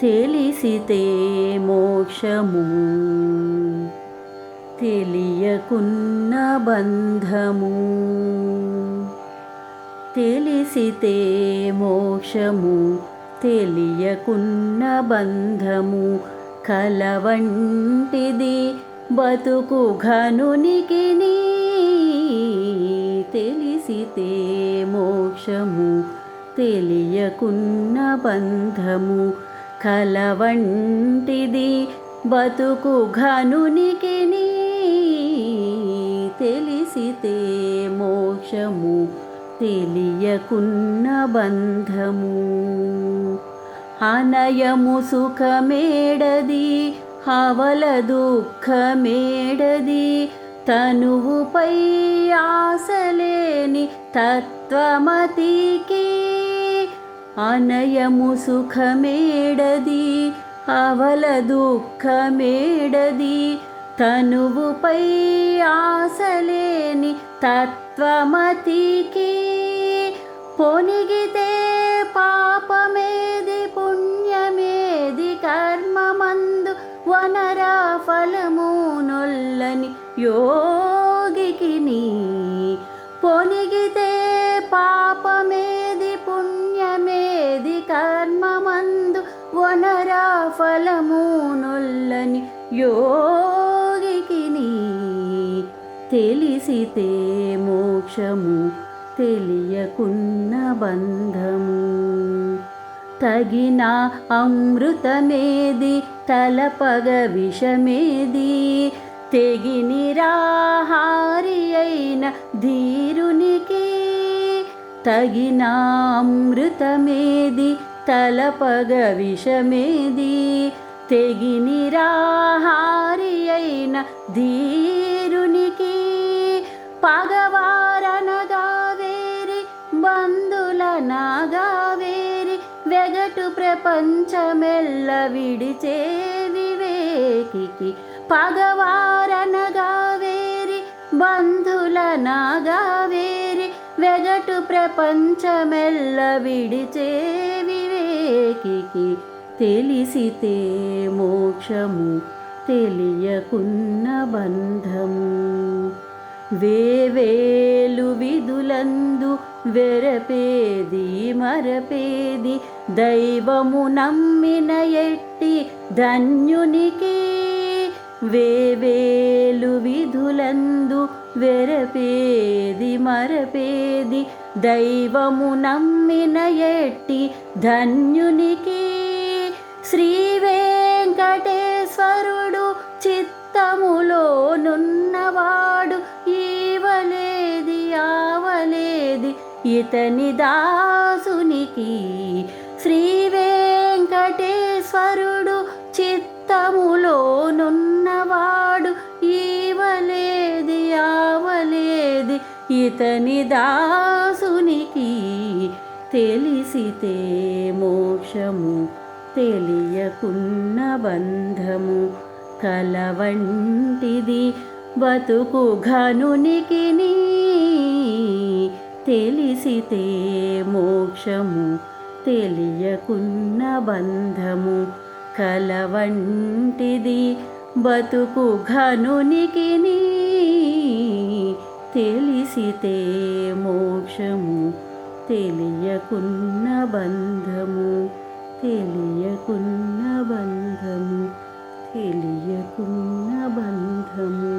తెలిసితే మోక్షము. తెలియకున్న బంధము. తెలిసితే మోక్షము. తెలియకున్న బంధము. కలవంటిది బతుకు ఘనునికి తెలిసితే మోక్షము. తెలియకున్న బంధము. కలవంటిది బతుకు ఘనునికి తెలిసితే మోక్షము తెలియకున్న బంధము. అనయము సుఖమేడది హవల దుఃఖమేడది తనువుపై ఆశలేని తత్వమతికి అనయము సుఖమేడది అవల దుఃఖమేడది. తనువుపై ఆశలేని తత్వమతికి పొనిగితే పాపమేది పుణ్యమేది కర్మమందు వనరా ఫలము నొల్లని యోగికి పొనిగితే యోగికి తెలిసితే మోక్షము తెలియకున్న బంధము. తగిన అమృతమేది తలపగ విషమేది తెగినిరాహారి అయిన ధీరునికి తగిన అమృతమేది తలపగ విషమేది తెగి నిరాహారి అయిన ధీరునికి పగవారనగా వేరి బంధుల నాగా వేరి వెగటు ప్రపంచమెల్ల విడిచే వివేకి పగవారనగా వేరి బంధుల నాగా వేరి వెగటు ప్రపంచమెల్ల విడిచే వివేకి తెలిసితే మోక్షము తెలియకున్న బంధము. వేవేలు విధులందు వెరపేది మరపేది దైవము నమ్మిన ఎట్టి ధన్యునికి. వేవేలు విధులందు వెరపేది మరపేది దైవము నమ్మిన ఎట్టి ధన్యునికి. శ్రీ వెంకటేశ్వరుడు చిత్తములోనున్నవాడు ఈవలేది ఆవలేది ఇతని దాసునికి. శ్రీ వెంకటేశ్వరుడు చిత్తములోనున్నవాడు ఈవలేది ఆవలేది ఇతని దాసునికి. తెలిసితే మోక్షము తెలియకున్న బంధము కలవంటిది. బతుకు ఘనునికి తెలిసితే మోక్షము తెలియకున్న బంధము కలవంటిది. బతుకు ఘనునికి తెలిసితే మోక్షము తెలియకున్న బంధము తెలియకున్న బంధము తెలియకున్న బంధము.